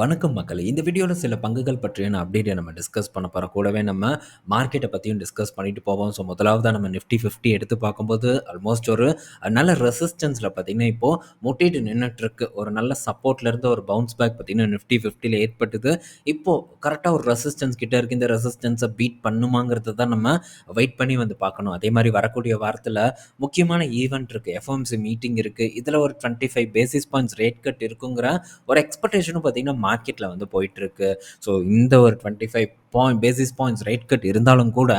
வணக்கம் மக்களே. இந்த வீடியோவில் சில பங்குகள் பற்றியான அப்டேட்டை நம்ம டிஸ்கஸ் பண்ண போகிறோம் கூடவே நம்ம மார்க்கெட்டை பற்றியும் டிஸ்கஸ் பண்ணிட்டு போவோம். ஸோ முதலாவது நம்ம நிஃப்டி ஃபிஃப்டி எடுத்து பார்க்கும்போது ஆல்மோஸ்ட் ஒரு நல்ல ரெசிஸ்டன்ஸில் பார்த்தீங்கன்னா இப்போது முட்டிட்டு நின்றுட்டுருக்கு ஒரு நல்ல சப்போர்ட்லேருந்து ஒரு பவுன்ஸ் பேக் பார்த்தீங்கன்னா நிஃப்டி ஃபிஃப்டியில் ஏற்பட்டுது. இப்போது கரெக்டாக ஒரு ரெசிஸ்டன்ஸ் கிட்டே இருக்கு. இந்த ரெசிஸ்டன்ஸை பீட் பண்ணுமாங்கிறது தான் நம்ம வெயிட் பண்ணி வந்து பார்க்கணும். அதே மாதிரி வரக்கூடிய வாரத்தில் முக்கியமான ஈவெண்ட் இருக்குது எஃப்எம்சி மீட்டிங் இருக்குது இதில் ஒரு twenty five basis points rate cut இருக்குங்கிற ஒரு எக்ஸ்பெக்டேஷனும் பார்த்தீங்கன்னா மார்க்கெட்டில் வந்து போயிட்டுருக்கு. ஸோ இந்த ஒரு twenty five point basis points rate cut இருந்தாலும் கூட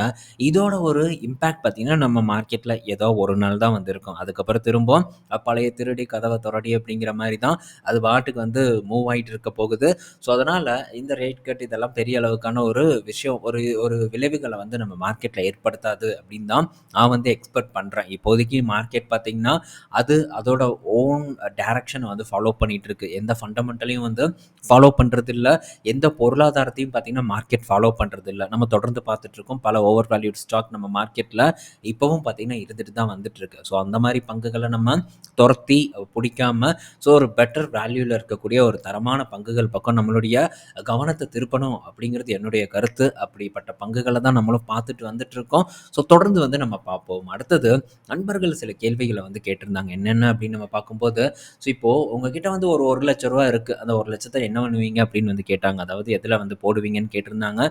இதோட ஒரு இம்பேக்ட் பார்த்திங்கன்னா நம்ம மார்க்கெட்டில் ஏதோ ஒரு நாள் தான் வந்திருக்கும். அதுக்கப்புறம் திரும்ப பழைய திருடி கதவை தொடடி அப்படிங்கிற மாதிரி தான் அது பாட்டுக்கு வந்து மூவ் ஆகிட்டு இருக்க போகுது. ஸோ அதனால் இந்த ரேட் கட் இதெல்லாம் பெரிய அளவுக்கான ஒரு விஷயம் ஒரு ஒரு விளைவுகளை வந்து நம்ம மார்க்கெட்டில் ஏற்படுத்தாது அப்படின்னு தான் நான் வந்து எக்ஸ்பெக்ட் பண்ணுறேன் இப்போதைக்கு மார்க்கெட் பார்த்திங்கன்னா அது அதோட ஓன் டேரக்ஷனை வந்து ஃபாலோ பண்ணிகிட்டு இருக்கு. எந்த ஃபண்டமெண்டலையும் வந்து ஃபாலோ பண்ணுறது இல்லை எந்த பொருளாதாரத்தையும் பார்த்திங்கன்னா மார்க்கெட் ஃபாலோ ஃபாலோ பண்ணுறது இல்லை நம்ம தொடர்ந்து பார்த்துட்ருக்கோம். பல ஓவர் வேல்யூட் ஸ்டாக் நம்ம மார்க்கெட்டில் இப்போவும் பார்த்தீங்கன்னா இருந்துட்டு தான் வந்துட்டுருக்கு ஸோ அந்த மாதிரி பங்குகளை நம்ம துரத்தி பிடிக்காம ஸோ ஒரு பெட்டர் வேல்யூவில் இருக்கக்கூடிய ஒரு தரமான பங்குகள் பக்கம் நம்மளுடைய கவனத்தை திருப்பணும் அப்படிங்கிறது என்னுடைய கருத்து. அப்படிப்பட்ட பங்குகளை தான் நம்மளும் பார்த்துட்டு வந்துட்டு இருக்கோம் ஸோ தொடர்ந்து வந்து நம்ம பார்ப்போம். அடுத்தது நண்பர்கள் சில கேள்விகளை வந்து கேட்டிருந்தாங்க. என்னென்ன அப்படின்னு நம்ம பார்க்கும்போது ஸோ இப்போது உங்ககிட்ட வந்து ஒரு ஒரு லட்ச ரூபா இருக்குது அந்த ஒரு லட்சத்தை என்ன பண்ணுவீங்க அப்படின்னு வந்து கேட்டாங்க. அதாவது எதில் வந்து போடுவீங்கன்னு கேட்டிருந்தாங்க.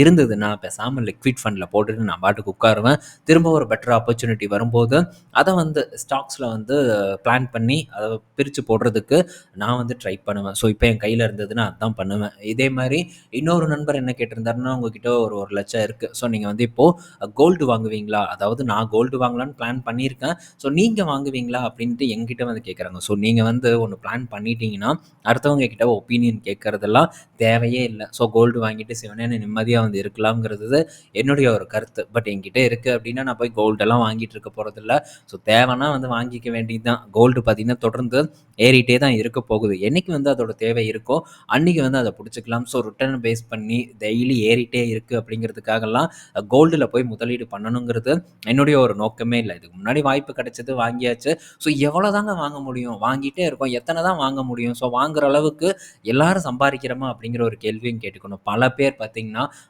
இருந்ததுன்னா பேசாமல் லிக்விட் ஃபண்டில் போட்டுட்டு நான் பாட்டுக்கு உட்காருவேன். திரும்ப ஒரு பெட்டர் ஆப்பர்ச்சுனிட்டி வரும்போது அதை வந்து ஸ்டாக்ஸில் வந்து பிளான் பண்ணி அதை பிரித்து போடுறதுக்கு நான் வந்து ட்ரை பண்ணுவேன். ஸோ இப்போ என் கையில் இருந்ததுன்னா அதுதான் பண்ணுவேன். இதே மாதிரி இன்னொரு நண்பர் என்ன கேட்டிருந்தாருன்னா உங்ககிட்ட ஒரு ஒரு லட்சம் இருக்குது ஸோ நீங்கள் வந்து இப்போது கோல்டு வாங்குவீங்களா? அதாவது நான் கோல்டு வாங்கலான்னு பிளான் பண்ணியிருக்கேன். ஸோ நீங்கள் வாங்குவீங்களா? அப்படின்ட்டு எங்கிட்ட வந்து கேட்குறாங்க ஸோ நீங்கள் வந்து ஒன்று பிளான் பண்ணிட்டீங்கன்னா அடுத்தவங்க கிட்ட ஒப்பீனியன் கேட்குறதெல்லாம் தேவையே இல்லை. ஸோ கோல்டு வாங்கிட்டு சிவனேன்னு நிம்மதியாக வந்து இருக்கலாம்ங்கிறது என்னுடைய ஒரு கருத்து. பட் என்கிட்ட இருக்குது அப்படின்னா நான் போய் கோல்டெல்லாம் வாங்கிட்டு இருக்க போகிறதில்ல ஸோ தேவைன்னா வந்து வாங்கிக்க வேண்டியது தான் கோல்டு பார்த்திங்கன்னா தொடர்ந்து ஏறிட்டே தான் இருக்க போகுது. என்றைக்கு வந்து அதோட தேவை இருக்கோ அன்றைக்கி வந்து அதை பிடிச்சிக்கலாம். ஸோ ரிட்டர்ன் பேஸ் பண்ணி டெய்லி ஏறிட்டே இருக்குது அப்படிங்கிறதுக்காகலாம் கோல்டில் போய் முதலீடு பண்ணணுங்கிறது என்னுடைய ஒரு நோக்கமே இல்லை. இதுக்கு முன்னாடி வாய்ப்பு கிடைச்சது வாங்கியாச்சு. ஸோ எவ்வளோ தாங்க வாங்க முடியும்? வாங்கிட்டே இருக்கோம். எத்தனை தான் வாங்க முடியும்? ஸோ வாங்குற அளவுக்கு எல்லாரும் சம்பாதிக்கிறோமா அப்படிங்கிற ஒரு கேள்வியும் கேட்டுக்கணும். பல பேர் பார்த்திங்கன்னா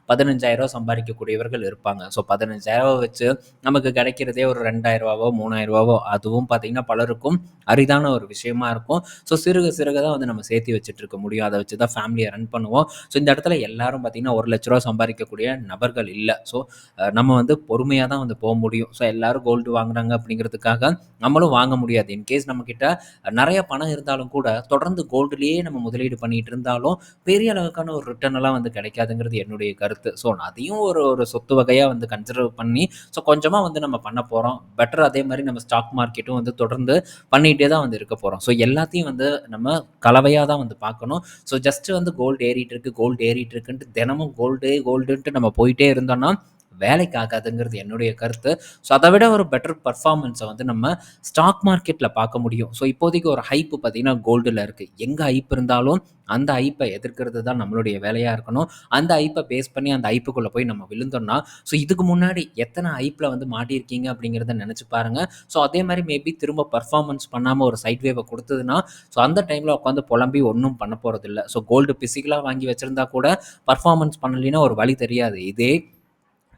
பதினஞ்சாயிரரூவா சம்பாதிக்கக்கூடியவர்கள் இருப்பாங்க. ஸோ பதினஞ்சாயிரரூவா வச்சு நமக்கு கிடைக்கிறதே ஒரு ரெண்டாயிரரூவாவோ மூணாயிரரூவாவோ அதுவும் பார்த்தீங்கன்னா பலருக்கும் அரிதான ஒரு விஷயமா இருக்கும். ஸோ சிறுக சிறுக தான் வந்து நம்ம சேர்த்து வச்சுட்டு இருக்க முடியும். அதை வச்சு தான் ஃபேமிலியை ரன் பண்ணுவோம். ஸோ இந்த இடத்துல எல்லாரும் பார்த்தீங்கன்னா ஒரு லட்ச ரூபா சம்பாதிக்கக்கூடிய நபர்கள் இல்லை. ஸோ நம்ம வந்து பொறுமையாக தான் வந்து போக முடியும். ஸோ எல்லாரும் கோல்டு வாங்குறாங்க அப்படிங்கிறதுக்காக நம்மளும் வாங்க முடியாது. இன்கேஸ் நம்மக்கிட்ட நிறைய பணம் இருந்தாலும் கூட தொடர்ந்து கோல்டுலேயே நம்ம முதலீடு பண்ணிட்டு இருந்தாலும் பெரிய அளவுக்கான ஒரு ரிட்டர்ன் எல்லாம் வந்து கிடைக்காதுங்கிறது என்னுடைய கருத்து. ஸோ அதையும் ஒரு ஒரு சொத்து வகையாக வந்து கன்சிடர் பண்ணி ஸோ கொஞ்சமாக வந்து நம்ம பண்ண போகிறோம் பெட்டர் அதே மாதிரி நம்ம ஸ்டாக் மார்க்கெட்டும் வந்து தொடர்ந்து பண்ணிகிட்டே தான் வந்து இருக்க போகிறோம் ஸோ எல்லாத்தையும் வந்து நம்ம கலவையாக தான் வந்து பார்க்கணும். ஸோ ஜஸ்ட்டு வந்து கோல்டு ஏறிட்டு இருக்கு கோல்டு ஏறிட்டு இருக்குன்ட்டு தினமும் கோல்டு கோல்டுன்ட்டு நம்ம போயிட்டே இருந்தோம்னா வேலைக்கு ஆகாதுங்கிறது என்னுடைய கருத்து. ஸோ அதை விட ஒரு பெட்டர் பர்ஃபார்மன்ஸை வந்து நம்ம ஸ்டாக் மார்க்கெட்டில் பார்க்க முடியும். ஸோ இப்போதைக்கு ஒரு ஹைப்பு பார்த்தீங்கன்னா கோல்டில் இருக்குது எங்கே ஹைப் இருந்தாலும் அந்த ஐப்பை எதிர்க்கிறது தான் நம்மளுடைய வேலையாக இருக்கணும். அந்த ஐப்பை பேஸ் பண்ணி அந்த ஐப்புக்குள்ளே போய் நம்ம விழுந்தோம்னா ஸோ இதுக்கு முன்னாடி எத்தனை ஐப்பில் வந்து மாட்டியிருக்கீங்க அப்படிங்கிறத நினச்சி பாருங்கள் ஸோ அதே மாதிரி மேபி திரும்ப பர்ஃபார்மன்ஸ் பண்ணாமல் ஒரு சைட் வேவை கொடுத்ததுன்னா ஸோ அந்த டைமில் உட்காந்து புலம்பி ஒன்றும் பண்ண போகிறதில்ல ஸோ கோல்டு பிசிக்கலாக வாங்கி வச்சுருந்தா கூட பர்ஃபார்மன்ஸ் பண்ணலைன்னா ஒரு வழி தெரியாது. இதே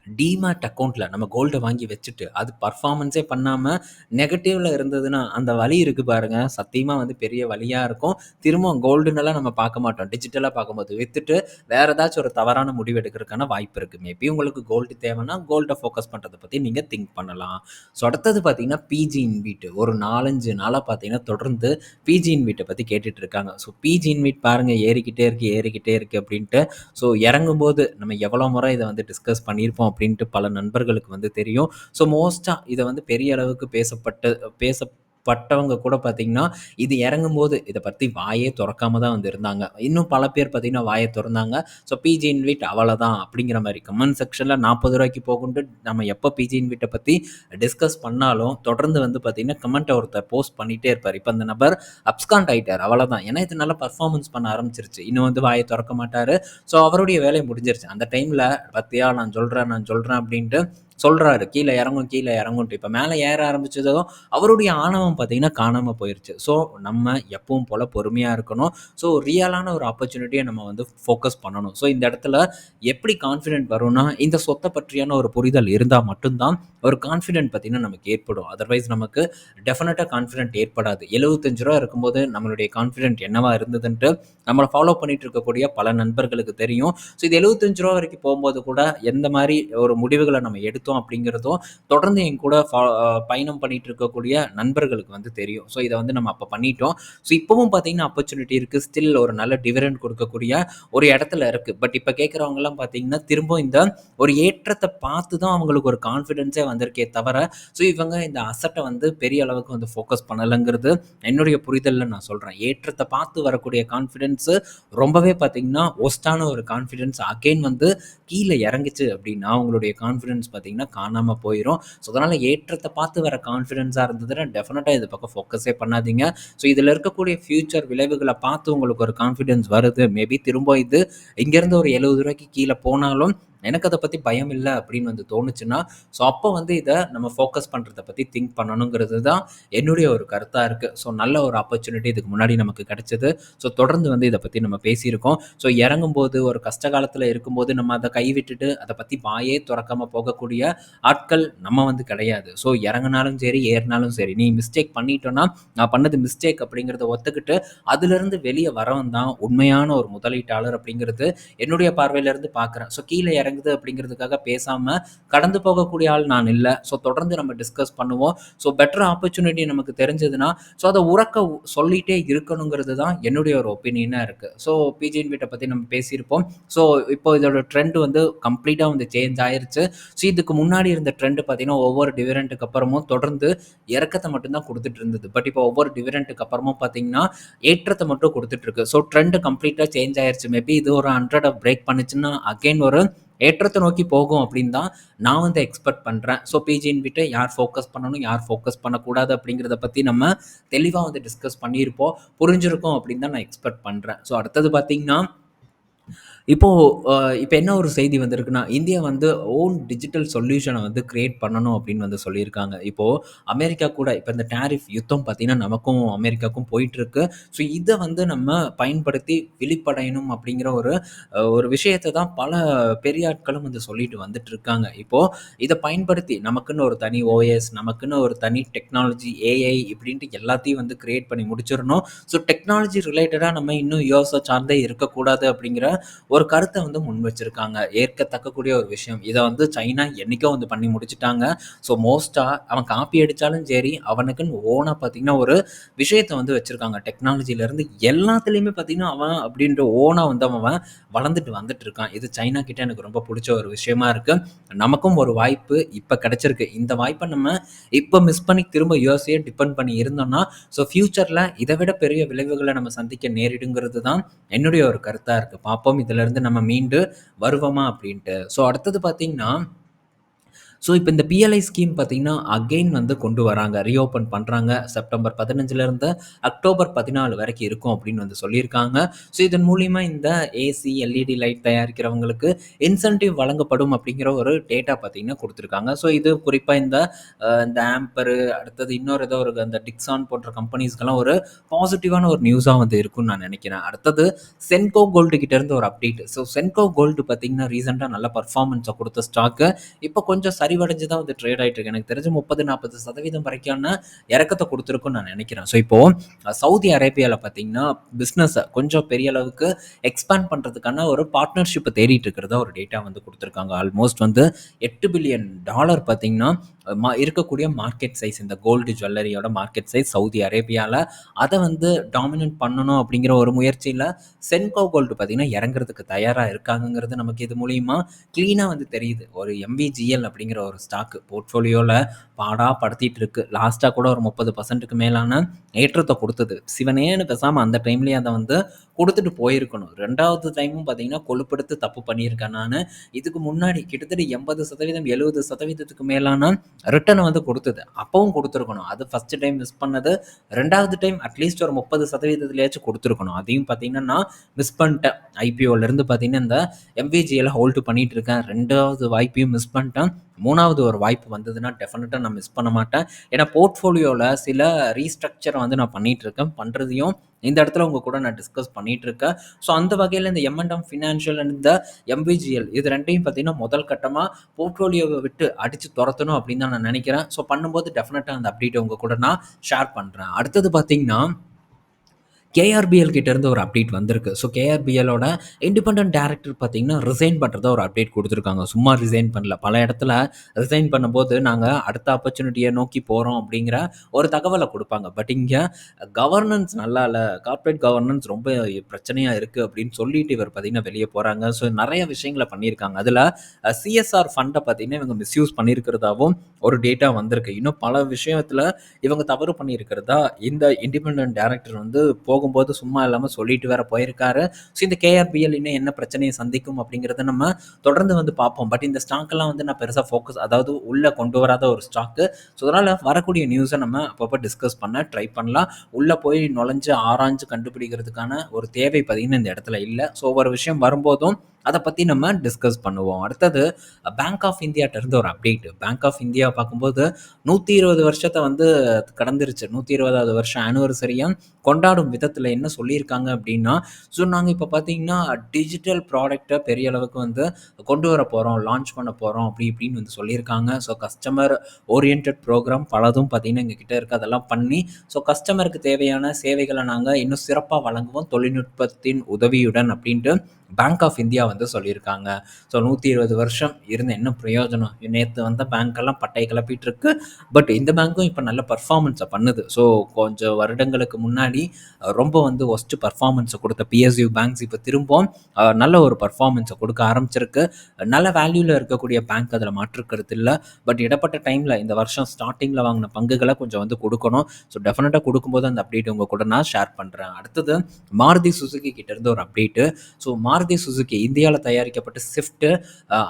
டிமேட் அக்கௌண்ட்டில் நம்ம கோல்டை வாங்கி வச்சுட்டு அது பர்ஃபார்மன்ஸே பண்ணாமல் நெகட்டிவில் இருந்ததுன்னா அந்த வழி இருக்குது பாருங்கள் சத்தியமாக வந்து பெரிய வழியாக இருக்கும். திரும்ப கோல்டுனெல்லாம் நம்ம பார்க்க மாட்டோம். டிஜிட்டலாக பார்க்கும்போது விற்றுட்டு வேறு ஏதாச்சும் ஒரு தவறான முடிவு எடுக்கிறதுக்கான வாய்ப்பு இருக்குது மேபி உங்களுக்கு கோல்டு தேவைன்னா கோல்டை ஃபோக்கஸ் பண்ணுறதை பற்றி நீங்கள் திங்க் பண்ணலாம். ஸோ அடுத்தது பார்த்தீங்கன்னா பிஜி இன்வீட்டு ஒரு நாலஞ்சு நாளாக பார்த்தீங்கன்னா தொடர்ந்து பிஜி இன்வீட்டை பற்றி கேட்டுட்டு இருக்காங்க. ஸோ பிஜி இன்வீட் பாருங்கள் ஏறிக்கிட்டே இருக்குது ஏறிக்கிட்டே இருக்குது அப்படின்ட்டு. ஸோ இறங்கும்போது நம்ம எவ்வளோ முறை இதை வந்து டிஸ்கஸ் பண்ணியிருப்போம் அப்படின்ட்டு பல நண்பர்களுக்கு வந்து தெரியும். ஸோ மோஸ்ட்டாக இதை வந்து பெரிய அளவுக்கு பேசப்பட்டு பேச பட்டவங்க கூட பார்த்தீங்கன்னா இது இறங்கும்போது இதை பற்றி வாயே திறக்காம தான் வந்து இருந்தாங்க. இன்னும் பல பேர் பார்த்தீங்கன்னா வாயை திறந்தாங்க. ஸோ பிஜி இன்விட் அவ்வளோதான் அப்படிங்கிற மாதிரி கமெண்ட் செக்ஷனில் நாற்பது ரூபாய்க்கு போகுண்டு நம்ம எப்போ பிஜி இன்விட்டை பற்றி டிஸ்கஸ் பண்ணாலும் தொடர்ந்து வந்து பார்த்தீங்கன்னா கமெண்ட்டை ஒருத்தர் போஸ்ட் பண்ணிகிட்டே இருப்பார். இப்போ அந்த நபர் அப்ஸ்காண்ட் ஆகிட்டார் அவ்வளோதான் ஏன்னா இது நல்லா பர்ஃபார்மன்ஸ் பண்ண ஆரம்பிச்சிருச்சு. இன்னும் வந்து வாயை திறக்க மாட்டார். ஸோ அவருடைய வேலையை முடிஞ்சிருச்சு. அந்த டைமில் பார்த்தியா நான் சொல்கிறேன் நான் சொல்கிறேன் அப்படின்ட்டு சொல்கிறாரு கீழே இறங்கும் கீழே இறங்கும்ட்டு. இப்போ மேலே ஏற ஆரம்பிச்சதும் அவருடைய ஆணவம் பார்த்தீங்கன்னா காணாமல் போயிருச்சு. ஸோ நம்ம எப்பவும் போல் பொறுமையாக இருக்கணும். ஸோ ரியலான ஒரு ஆப்பர்ச்சுனிட்டியை நம்ம வந்து ஃபோக்கஸ் பண்ணணும். ஸோ இந்த இடத்துல எப்படி கான்ஃபிடென்ட் வரும்னா இந்த சொத்தை பற்றியான ஒரு புரிதல் இருந்தால் மட்டும்தான் ஒரு கான்ஃபிடென்ட் பார்த்தீங்கன்னா நமக்கு ஏற்படும். அதர்வைஸ் நமக்கு டெஃபினட்டாக கான்ஃபிடென்ட் ஏற்படாது. எழுபத்தஞ்சு ரூபா இருக்கும்போது நம்மளுடைய கான்ஃபிடென்ட் என்னவா இருந்ததுன்ட்டு நம்மளை ஃபாலோ பண்ணிட்டு இருக்கக்கூடிய பல நண்பர்களுக்கு தெரியும். ஸோ இது எழுபத்தஞ்சு ரூபா வரைக்கும் போகும்போது கூட எந்த மாதிரி ஒரு முடிவுகளை நம்ம எடுத்தோம் அப்படிங்கிறதும் தொடர்ந்து என் கூட பயணம் பண்ணிட்டு இருக்கக்கூடிய நண்பர்களுக்கு வந்து தெரியும். ஸோ இதை வந்து நம்ம அப்போ பண்ணிட்டோம். ஸோ இப்போவும் பார்த்தீங்கன்னா ஆப்பர்ச்சுனிட்டி இருக்குது ஸ்டில் ஒரு நல்ல டிவிடெண்ட் கொடுக்கக்கூடிய ஒரு இடத்துல இருக்குது பட் இப்போ கேட்குறவங்கலாம் பார்த்தீங்கன்னா திரும்ப இந்த ஒரு ஏற்றத்தை பார்த்து தான் அவங்களுக்கு ஒரு கான்ஃபிடென்ஸே வந்திருக்கே தவிர ஸோ இவங்க இந்த அசட்டை வந்து பெரிய அளவுக்கு வந்து ஃபோக்கஸ் பண்ணலைங்கிறது என்னுடைய புரிதலில் நான் சொல்கிறேன் ஏற்றத்தை பார்த்து வரக்கூடிய கான்ஃபிடென்ஸு ரொம்பவே பார்த்தீங்கன்னா ஒஸ்டான ஒரு கான்ஃபிடென்ஸ் அகெயின் வந்து கீழே இறங்குச்சு அப்படின்னா அவங்களுடைய கான்ஃபிடென்ஸ் பார்த்தீங்கன்னா காணாமல் போயிடும் ஸோ அதனால் ஏற்றத்தை பார்த்து வர கான்ஃபிடென்ஸாக இருந்ததுன்னா டெஃபினட்டாக இது பக்கம் ஃபோக்கஸே பண்ணாதீங்க. ஸோ இதில் இருக்கக்கூடிய ஃப்யூச்சர் விளைவுகளை பார்த்து உங்களுக்கு ஒரு கான்ஃபிடென்ஸ் வருது. மேபி திரும்ப இது இங்கேருந்து ஒரு எழுபது ரூபாய்க்கு கீழே போனாலும் எனக்கு அதை பற்றி பயம் இல்லை அப்படின்னு வந்து தோணுச்சுன்னா ஸோ அப்போ வந்து இதை நம்ம ஃபோக்கஸ் பண்ணுறத பற்றி திங்க் பண்ணணுங்கிறது தான் என்னுடைய ஒரு கருத்தாக இருக்குது ஸோ நல்ல ஒரு ஆப்பர்ச்சுனிட்டி இதுக்கு முன்னாடி நமக்கு கிடைச்சது. ஸோ தொடர்ந்து வந்து இதை பற்றி நம்ம பேசியிருக்கோம். ஸோ இறங்கும்போது ஒரு கஷ்ட காலத்தில் இருக்கும்போது நம்ம அதை கைவிட்டுட்டு அதை பற்றி வாயே திறக்காமல் போகக்கூடிய ஆட்கள் நம்ம வந்து கிடையாது. ஸோ இறங்கினாலும் சரி ஏறினாலும் சரி நீ மிஸ்டேக் பண்ணிட்டோன்னா நான் பண்ணது மிஸ்டேக் அப்படிங்கிறத ஒத்துக்கிட்டு அதுலேருந்து வெளியே வரவன் தான் உண்மையான ஒரு முதலீட்டாளர் அப்படிங்கிறது என்னுடைய பார்வையிலேருந்து பார்க்குறேன். ஸோ கீழே இறங்க இறங்குது அப்படிங்கிறதுக்காக பேசாமல் கடந்து போகக்கூடிய ஆள் நான் இல்லை. ஸோ தொடர்ந்து நம்ம டிஸ்கஸ் பண்ணுவோம். ஸோ பெட்டர் ஆப்பர்ச்சுனிட்டி நமக்கு தெரிஞ்சதுன்னா ஸோ அதை உறக்க சொல்லிகிட்டே இருக்கணுங்கிறது தான் என்னுடைய ஒரு ஒப்பீனியனாக இருக்குது ஸோ பிஜிஎன் வீட்டை பற்றி நம்ம பேசியிருப்போம். ஸோ இப்போ இதோட ட்ரெண்ட் வந்து கம்ப்ளீட்டாக வந்து சேஞ்ச் ஆயிருச்சு. ஸோ இதுக்கு முன்னாடி இருந்த ட்ரெண்ட் பார்த்தீங்கன்னா ஒவ்வொரு டிவிடெண்ட்டுக்கு அப்புறமும் தொடர்ந்து இறக்கத்தை மட்டும்தான் கொடுத்துட்டு இருந்தது. பட் இப்போ ஒவ்வொரு டிவிடெண்ட்டுக்கு அப்புறமும் பார்த்தீங்கன்னா ஏற்றத்தை மட்டும் கொடுத்துட்டு இருக்கு. ஸோ ட்ரெண்ட் கம்ப்ளீட்டாக சேஞ்ச் ஆயிருச்சு. மேபி இது ஒரு ஹண்ட்ரடை பிரேக் பண்ணுச்சுன்னா அகெயின் ஒரு ஏற்றத்தை நோக்கி போகும் அப்படின்னு தான் நான் வந்து எக்ஸ்பெக்ட் பண்ணுறேன் ஸோ பிஜின் விட்டு யார் ஃபோக்கஸ் பண்ணணும் யார் ஃபோக்கஸ் பண்ணக்கூடாது அப்படிங்கிறத பற்றி நம்ம தெளிவாக வந்து டிஸ்கஸ் பண்ணியிருப்போம் புரிஞ்சிருக்கோம் அப்படின்னு தான் நான் எக்ஸ்பெக்ட் பண்ணுறேன் ஸோ அடுத்தது பார்த்திங்கன்னா இப்போது இப்போ என்ன ஒரு செய்தி வந்திருக்குன்னா இந்தியா வந்து ஓன் டிஜிட்டல் சொல்யூஷனை வந்து கிரியேட் பண்ணணும் அப்படின்னு வந்து சொல்லியிருக்காங்க. இப்போது அமெரிக்கா கூட இப்போ இந்த டேரிஃப் யுத்தம் பார்த்திங்கன்னா நமக்கும் அமெரிக்காவுக்கும் போயிட்டுருக்கு. ஸோ இதை வந்து நம்ம பயன்படுத்தி விழிப்படையணும் அப்படிங்கிற ஒரு ஒரு விஷயத்தை தான் பல பெரிய ஆட்களும் வந்து சொல்லிட்டு வந்துட்டு இருக்காங்க இப்போது இதை பயன்படுத்தி நமக்குன்னு ஒரு தனி ஓஎஸ் நமக்குன்னு ஒரு தனி டெக்னாலஜி ஏஐ இப்படின்ட்டு எல்லாத்தையும் வந்து கிரியேட் பண்ணி முடிச்சிடணும். ஸோ டெக்னாலஜி ரிலேட்டடாக நம்ம இன்னும் யோசை சார்ந்தே இருக்கக்கூடாது அப்படிங்கிற ஒரு கருத்தை வந்து முன் வச்சிருக்காங்க. ஏற்கத்தக்கக்கூடிய ஒரு விஷயம். இதை வந்து சைனா என்றைக்கோ வந்து பண்ணி முடிச்சுட்டாங்க. ஸோ மோஸ்ட்டாக அவன் காப்பி அடித்தாலும் சரி அவனுக்குன்னு ஓனாக பார்த்தீங்கன்னா ஒரு விஷயத்தை வந்து வச்சுருக்காங்க. டெக்னாலஜிலேருந்து எல்லாத்துலேயுமே பார்த்தீங்கன்னா அவன் அப்படின்ற ஓனாக வந்து அவன் வளர்ந்துட்டு வந்துட்டு இருக்கான். இது சைனா கிட்ட எனக்கு ரொம்ப பிடிச்ச ஒரு விஷயமா இருக்குது நமக்கும் ஒரு வாய்ப்பு இப்போ கிடச்சிருக்கு. இந்த வாய்ப்பை நம்ம இப்போ மிஸ் பண்ணி திரும்ப யோசியே டிபெண்ட் பண்ணி இருந்தோம்னா ஸோ ஃப்யூச்சரில் இதை விட பெரிய விளைவுகளை நம்ம சந்திக்க நேரிடுங்கிறது தான் என்னுடைய ஒரு கருத்தாக இருக்குது பார்ப்போம். இதில் இருந்து நம்ம மீண்டு வருவோமா அப்படின்ட்டு. ஸோ அடுத்தது பார்த்தீங்கன்னா ஸோ இப்போ இந்த பிஎல்ஐ ஸ்கீம் பார்த்தீங்கன்னா அகெயின் வந்து கொண்டு வராங்க. ரீஓப்பன் பண்ணுறாங்க செப்டம்பர் பதினஞ்சுலேருந்து அக்டோபர் பதினாலு வரைக்கும் இருக்கும் அப்படின்னு வந்து சொல்லியிருக்காங்க. ஸோ இதன் மூலிமா இந்த ஏசி எல்இடி லைட் தயாரிக்கிறவங்களுக்கு இன்சென்டிவ் வழங்கப்படும் அப்படிங்கிற ஒரு டேட்டா பார்த்தீங்கன்னா கொடுத்துருக்காங்க. ஸோ இது குறிப்பாக இந்த இந்த ஆம்பரு அடுத்தது இன்னொரு ஏதோ ஒரு அந்த டிக்ஸான் போன்ற கம்பெனிஸ்க்கெல்லாம் ஒரு பாசிட்டிவான ஒரு நியூஸாக வந்து இருக்கும்னு நான் நினைக்கிறேன். அடுத்தது சென்கோ கோல்டு கிட்டேருந்து ஒரு அப்டேட் ஸோ சென்கோ கோல்டு பார்த்தீங்கன்னா ரீசெண்டாக நல்ல பர்ஃபார்மன்ஸை கொடுத்த ஸ்டாக்கு இப்போ கொஞ்சம் சரி சரிவடைஞ்சு தான் வந்து ட்ரேட் ஆகிட்டு இருக்கு எனக்கு தெரிஞ்சு முப்பது நாற்பது சதவீதம் வரைக்கான இறக்கத்தை கொடுத்துருக்குன்னு நான் நினைக்கிறேன். ஸோ இப்போது சவுதி அரேபியாவில் பார்த்தீங்கன்னா பிஸ்னஸை கொஞ்சம் பெரிய அளவுக்கு எக்ஸ்பேண்ட் பண்ணுறதுக்கான ஒரு பார்ட்னர்ஷிப்பை தேடிட்டு இருக்கிறதா ஒரு டேட்டா வந்து கொடுத்துருக்காங்க. ஆல்மோஸ்ட் வந்து எட்டு பில்லியன் டாலர் பார்த்தீங்கன்னா மா இருக்கக்கூடிய மார்க்கெட் சைஸ் இந்த கோல்டு ஜுவல்லரியோட மார்க்கெட் சைஸ் சவுதி அரேபியாவில் அதை வந்து டாமினேட் பண்ணணும் அப்படிங்கிற ஒரு முயற்சியில் சென்கோ கோல்டு பார்த்திங்கன்னா இறங்குறதுக்கு தயாராக இருக்காங்கங்கிறது நமக்கு இது மூலிமா க்ளீனாக வந்து தெரியுது. ஒரு எம்விஜிஎல் அப்படிங்கிற ஒரு ஸ்டாக்கு போர்ட்ஃபோலியோவில் பாடாக படுத்திட்டு இருக்கு. லாஸ்ட்டாக கூட ஒரு முப்பது பர்சன்ட்டுக்கு மேலான ஏற்றத்தை கொடுத்தது. சிவனேன்னு பேசாமல் அந்த டைம்லேயே அதை வந்து கொடுத்துட்டு போயிருக்கணும். ரெண்டாவது டைமும் பார்த்தீங்கன்னா கொழுப்படுத்து தப்பு பண்ணியிருக்கேன் நான். இதுக்கு முன்னாடி கிட்டத்தட்ட எண்பது சதவீதம் எழுபது சதவீதத்துக்கு மேலான ரிட்டர்னை வந்து கொடுத்தது. அப்பவும் கொடுத்துருக்கணும். அது ஃபஸ்ட்டு டைம் மிஸ் பண்ணது. ரெண்டாவது டைம் அட்லீஸ்ட் ஒரு முப்பது சதவீதத்துலேயாச்சும் கொடுத்துருக்கணும். அதையும் பார்த்தீங்கன்னா நான் மிஸ் பண்ணிட்டேன். ஐபிஓலேருந்து பார்த்தீங்கன்னா இந்த எம்விஜியில் ஹோல்டு பண்ணிகிட்டு இருக்கேன். ரெண்டாவது வாய்ப்பையும் மிஸ் பண்ணிட்டேன். மூணாவது ஒரு வாய்ப்பு வந்ததுன்னா டெஃபினட்டாக நான் மிஸ் பண்ண மாட்டேன். ஏன்னா போர்ட்ஃபோலியோவில் சில ரீஸ்ட்ரக்சரை வந்து நான் பண்ணிகிட்டு இருக்கேன் பண்ணுறதையும் இந்த இடத்துல உங்கள் கூட நான் டிஸ்கஸ் பண்ணிகிட்டு இருக்கேன் ஸோ அந்த வகையில் இந்த எம்என்டம் ஃபினான்ஷியல் அண்ட் இந்த எம்பிஜிஎல் இது ரெண்டையும் பார்த்தீங்கன்னா முதல் கட்டமாக போர்ட்ஃபோலியோவை விட்டு அடித்து துரத்தணும் அப்படின்னு தான் நான் நினைக்கிறேன். ஸோ பண்ணும்போது டெஃபினட்டாக அந்த அப்டேட் உங்கள் கூட நான் ஷேர் பண்ணுறேன் அடுத்தது பார்த்தீங்கன்னா கேஆர்பிஎல் கிட்டேருந்து ஒரு அப்டேட் வந்திருக்கு. ஸோ கேஆர்பிஎலோட இண்டிபெண்ட் டேரக்டர் பார்த்தீங்கன்னா ரிசைன் பண்ணுறதா ஒரு அப்டேட் கொடுத்துருக்காங்க. சும்மா ரிசைன் பண்ணல. பல இடத்துல ரிசைன் பண்ணும்போது நாங்கள் அடுத்த ஆப்பர்ச்சுனிட்டியை நோக்கி போகிறோம் அப்படிங்கிற ஒரு தகவலை கொடுப்பாங்க. பட் இங்கே கவர்னன்ஸ் நல்லா இல்லை. கார்ப்பரேட் கவர்னன்ஸ் ரொம்ப பிரச்சனையாக இருக்குது அப்படின்னு சொல்லிட்டு இவர் பார்த்தீங்கன்னா வெளியே போகிறாங்க ஸோ நிறைய விஷயங்களை பண்ணியிருக்காங்க. அதில் சிஎஸ்ஆர் ஃபண்டை பார்த்தீங்கன்னா இவங்க மிஸ்யூஸ் பண்ணியிருக்கிறதாவும் ஒரு டேட்டா வந்திருக்கு. இன்னும் பல விஷயத்தில் இவங்க தவறு பண்ணியிருக்கிறதா இந்த இண்டிபெண்ட் டேரக்டர் வந்து போக போகும்போது சும்மா இல்லாமல் சொல்லிட்டு வேற போயிருக்காரு. ஸோ இந்த கேஆர்பிஎல் இன்னும் என்ன பிரச்சனையை சந்திக்கும் அப்படிங்கிறத நம்ம தொடர்ந்து வந்து பார்ப்போம். பட் இந்த ஸ்டாக்கெல்லாம் வந்து நான் பெருசாக ஃபோக்கஸ் அதாவது உள்ளே கொண்டு வராத ஒரு ஸ்டாக்கு ஸோ அதனால் வரக்கூடிய நியூஸை நம்ம அப்பப்போ டிஸ்கஸ் பண்ண ட்ரை பண்ணலாம். உள்ளே போய் நுழைஞ்சு ஆராய்ஞ்சு கண்டுபிடிக்கிறதுக்கான ஒரு தேவை பார்த்தீங்கன்னா இந்த இடத்துல இல்லை. ஸோ ஒவ்வொரு விஷயம் வரும்போதும் அதை பற்றி நம்ம டிஸ்கஸ் பண்ணுவோம். அடுத்தது பேங்க் ஆஃப் இந்தியாட்டிருந்து ஒரு அப்டேட் பேங்க் ஆஃப் இந்தியா பார்க்கும்போது நூற்றி இருபது வருஷத்தை வந்து கடந்துருச்சு. நூற்றி இருபதாவது வருஷம் ஆனிவர்சரியாக கொண்டாடும் விதத்தில் என்ன சொல்லியிருக்காங்க அப்படின்னா ஸோ நாங்கள் இப்போ பார்த்தீங்கன்னா டிஜிட்டல் ப்ராடக்டை பெரிய அளவுக்கு வந்து கொண்டு வர போகிறோம் லான்ச் பண்ண போகிறோம் அப்படி இப்படின்னு வந்து சொல்லியிருக்காங்க. ஸோ கஸ்டமர் ஓரியன்ட் ப்ரோக்ராம் பலதும் பார்த்தீங்கன்னா எங்கள் கிட்டே இருக்குது அதெல்லாம் பண்ணி ஸோ கஸ்டமருக்கு தேவையான சேவைகளை நாங்கள் இன்னும் சிறப்பாக வழங்குவோம். தொழில்நுட்பத்தின் உதவியுடன் அப்படின்ட்டு பேங்க் ஆஃப் இந்தியா வந்து சொல்லியிருக்காங்க. ஸோ நூற்றி இருபது வருஷம் இருந்த என்ன பிரயோஜனம்? நேற்று வந்த பேங்க்கெல்லாம் பட்டை கிளப்பிட்டு இருக்கு பட் இந்த பேங்க்கும் இப்போ நல்ல பர்ஃபார்மன்ஸை பண்ணுது. ஸோ கொஞ்சம் வருடங்களுக்கு முன்னாடி ரொம்ப வந்து ஒஸ்ட் பர்ஃபார்மன்ஸை கொடுத்த பிஎஸ்யூ பேங்க்ஸ் இப்போ திரும்பவும் நல்ல ஒரு பர்ஃபார்மன்ஸை கொடுக்க ஆரம்பிச்சிருக்கு. நல்ல வேல்யூவில் இருக்கக்கூடிய பேங்க் அதில் மாற்றுக்கிறது இல்லை. பட் இடப்பட்ட டைமில் இந்த வருஷம் ஸ்டார்டிங்கில் வாங்கின பங்குகளை கொஞ்சம் வந்து கொடுக்கணும். ஸோ டெஃபினட்டாக கொடுக்கும்போது அந்த அப்டேட் உங்கள் கூட நான் ஷேர் பண்ணுறேன் அடுத்தது மாருதி சுசுகி கிட்டேருந்து ஒரு update so Maruti Maruti Suzuki இந்தியாவில் தயாரிக்கப்பட்ட ஸ்விஃப்ட்டு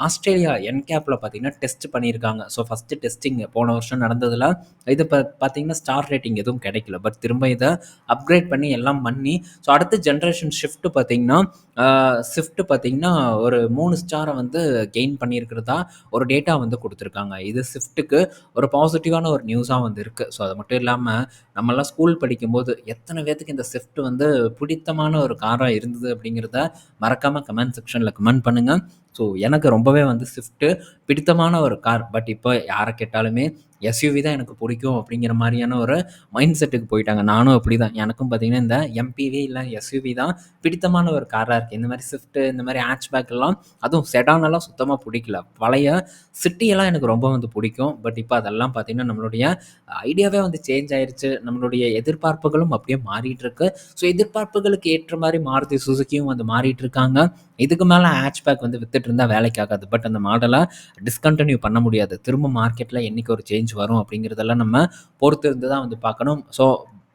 ஆஸ்திரேலியா என்கேப்பில் பார்த்தீங்கன்னா டெஸ்ட் பண்ணியிருக்காங்க. ஸோ ஃபஸ்ட்டு டெஸ்டிங் போன வருஷம் நடந்ததில் இது இப்போ பார்த்தீங்கன்னா ஸ்டார் ரேட்டிங் எதுவும் கிடைக்கல. பட் திரும்ப இதை அப்கிரேட் பண்ணி எல்லாம் பண்ணி ஸோ அடுத்த ஜென்ரேஷன் ஷிஃப்ட் பார்த்தீங்கன்னா ஷிஃப்ட் பார்த்தீங்கன்னா ஒரு மூணு ஸ்டாரை வந்து கெயின் பண்ணியிருக்கிறதா ஒரு டேட்டா வந்து கொடுத்துருக்காங்க. இது ஷிஃப்ட்டுக்கு ஒரு பாசிட்டிவான ஒரு நியூஸாக வந்து இருக்குது ஸோ அது மட்டும் இல்லாமல் நம்மெல்லாம் ஸ்கூல் படிக்கும்போது எத்தனை பேர்த்துக்கு இந்த ஷிஃப்ட் வந்து பிடித்தமான ஒரு காராக இருந்தது அப்படிங்கிறத மறக்காமல் கமெண்ட் செக்ஷனில் கமெண்ட் பண்ணுங்கள் ஸோ எனக்கு ரொம்பவே வந்து ஸ்விஃப்ட்டு பிடித்தமான ஒரு கார் பட் இப்போ யாரை கேட்டாலுமே எஸ்யூவி தான் எனக்கு பிடிக்கும் அப்படிங்கிற மாதிரியான ஒரு மைண்ட் செட்டுக்கு போயிட்டாங்க. நானும் அப்படி தான் எனக்கும் பார்த்திங்கன்னா இந்த எம்பிவி இல்லை எஸ்யூவி தான் பிடித்தமான ஒரு காராக இருக்குது இந்த மாதிரி ஸ்விஃப்ட்டு இந்த மாதிரி ஹேட்ச்பேக் எல்லாம் அதுவும் செடானெல்லாம் சுத்தமாக பிடிக்கல. பழைய சிட்டியெல்லாம் எனக்கு ரொம்ப வந்து பிடிக்கும். பட் இப்போ அதெல்லாம் பார்த்திங்கன்னா நம்மளுடைய ஐடியாவே வந்து சேஞ்ச் ஆயிடுச்சு நம்மளுடைய எதிர்பார்ப்புகளும் அப்படியே மாறிட்டு இருக்கு. ஸோ எதிர்பார்ப்புகளுக்கு ஏற்ற மாதிரி மாருதி சுசுக்கியும் வந்து மாறிட்டு இருக்காங்க. இதுக்கு மேலே ஹேட்ச்பேக் வந்து வித்துட்டு இருந்தால் வேலைக்கு ஆகாது. பட் அந்த மாடலை டிஸ்கண்டினியூ பண்ண முடியாது. திரும்ப மார்க்கெட்டில் என்றைக்கு ஒரு சேஞ்ச் வரும் அப்படிங்கிறதெல்லாம் நம்ம பொறுத்து இருந்து தான் வந்து பார்க்கணும். ஸோ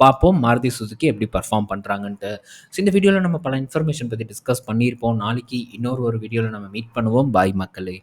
பார்ப்போம். மாருதி சுசுக்கி எப்படி பர்ஃபார்ம் பண்ணுறாங்கன்ட்டு ஸோ இந்த வீடியோவில் நம்ம பல இன்ஃபர்மேஷன் பற்றி டிஸ்கஸ் பண்ணியிருப்போம். நாளைக்கு இன்னொரு ஒரு வீடியோவில் நம்ம மீட் பண்ணுவோம். பாய் மக்களே.